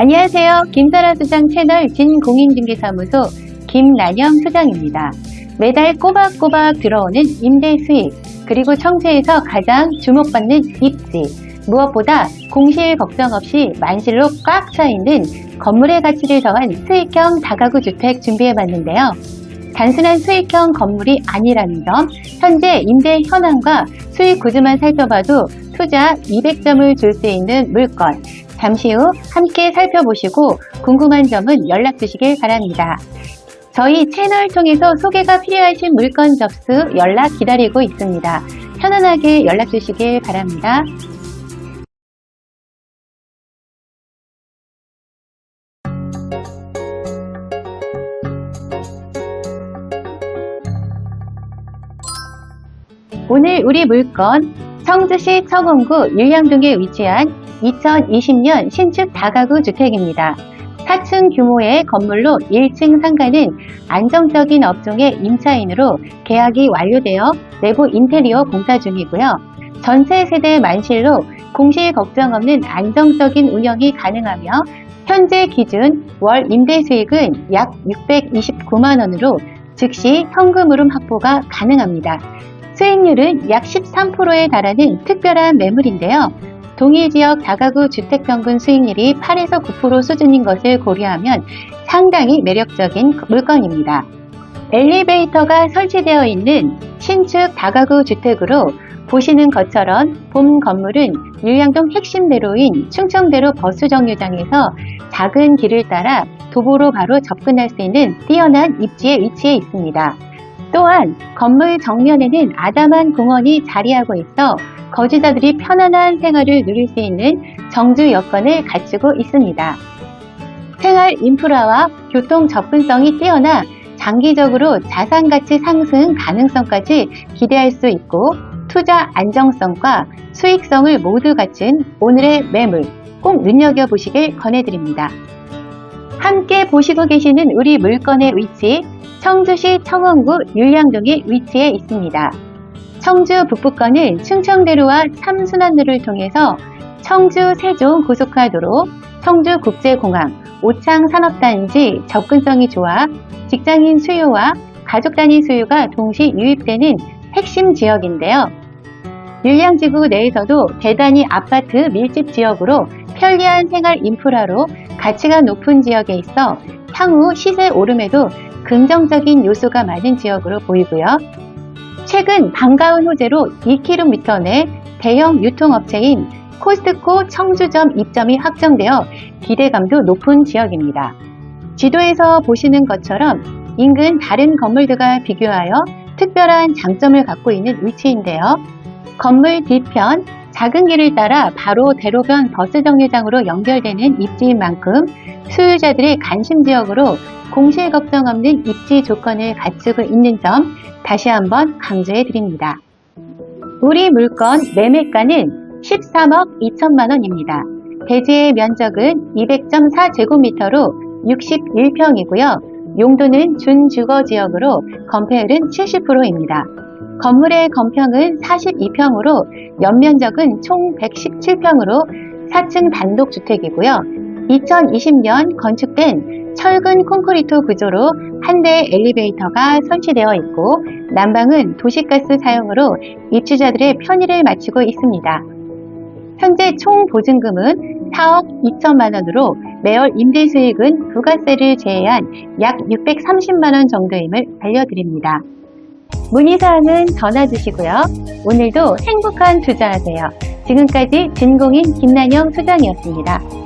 안녕하세요. 김사라 수장 채널 진공인중개사무소 김란영 수장입니다. 매달 꼬박꼬박 들어오는 임대 수익, 그리고 청주에서 가장 주목받는 입지, 무엇보다 공실 걱정 없이 만실로 꽉 차 있는 건물의 가치를 더한 수익형 다가구 주택 준비해봤는데요. 단순한 수익형 건물이 아니라는 점, 현재 임대 현황과 수익 구조만 살펴봐도 투자 200점을 줄 수 있는 물건, 잠시 후 함께 살펴보시고 궁금한 점은 연락 주시길 바랍니다. 저희 채널 통해서 소개가 필요하신 물건 접수 연락 기다리고 있습니다. 편안하게 연락 주시길 바랍니다. 오늘 우리 물건 청주시 청원구 율량동에 위치한 2020년 신축 다가구 주택입니다. 4층 규모의 건물로 1층 상가는 안정적인 업종의 임차인으로 계약이 완료되어 내부 인테리어 공사 중이고요. 전세 세대 만실로 공실 걱정 없는 안정적인 운영이 가능하며 현재 기준 월 임대 수익은 약 629만 원으로 즉시 현금흐름 확보가 가능합니다. 수익률은 약 13%에 달하는 특별한 매물인데요. 동일 지역 다가구 주택 평균 수익률이 8에서 9% 수준인 것을 고려하면 상당히 매력적인 물건입니다. 엘리베이터가 설치되어 있는 신축 다가구 주택으로 보시는 것처럼 본 건물은 율량동 핵심대로인 충청대로 버스 정류장에서 작은 길을 따라 도보로 바로 접근할 수 있는 뛰어난 입지에 위치해 있습니다. 또한 건물 정면에는 아담한 공원이 자리하고 있어 거주자들이 편안한 생활을 누릴 수 있는 정주 여건을 갖추고 있습니다. 생활 인프라와 교통 접근성이 뛰어나 장기적으로 자산 가치 상승 가능성까지 기대할 수 있고 투자 안정성과 수익성을 모두 갖춘 오늘의 매물 꼭 눈여겨보시길 권해드립니다. 함께 보시고 계시는 우리 물건의 위치 청주시 청원구 율량동에 위치해 있습니다. 청주 북부권은 충청대로와 삼순환로를 통해서 청주 세종 고속화도로, 청주 국제공항, 오창 산업단지 접근성이 좋아 직장인 수요와 가족 단위 수요가 동시 유입되는 핵심 지역인데요. 율량지구 내에서도 대단히 아파트 밀집 지역으로 편리한 생활 인프라로 가치가 높은 지역에 있어 향후 시세 오름에도 긍정적인 요소가 많은 지역으로 보이고요. 최근 반가운 호재로 2km 내 대형 유통업체인 코스트코 청주점 입점이 확정되어 기대감도 높은 지역입니다. 지도에서 보시는 것처럼 인근 다른 건물들과 비교하여 특별한 장점을 갖고 있는 위치인데요. 건물 뒤편 작은 길을 따라 바로 대로변 버스 정류장으로 연결되는 입지인 만큼 소유자들의 관심 지역으로 공실 걱정 없는 입지 조건을 갖추고 있는 점 다시 한번 강조해 드립니다. 우리 물건 매매가는 13억 2천만 원입니다. 대지의 면적은 200.4제곱미터로 61평이고요. 용도는 준주거 지역으로 건폐율은 70%입니다. 건물의 건평은 42평으로 연면적은 총 117평으로 4층 단독주택이고요. 2020년 건축된 철근 콘크리트 구조로 한 대의 엘리베이터가 설치되어 있고 난방은 도시가스 사용으로 입주자들의 편의를 맞추고 있습니다. 현재 총 보증금은 4억 2천만 원으로 매월 임대 수익은 부가세를 제외한 약 630만 원 정도임을 알려드립니다. 문의사항은 전화 주시고요. 오늘도 행복한 투자하세요. 지금까지 진공인 김난영 소장이었습니다.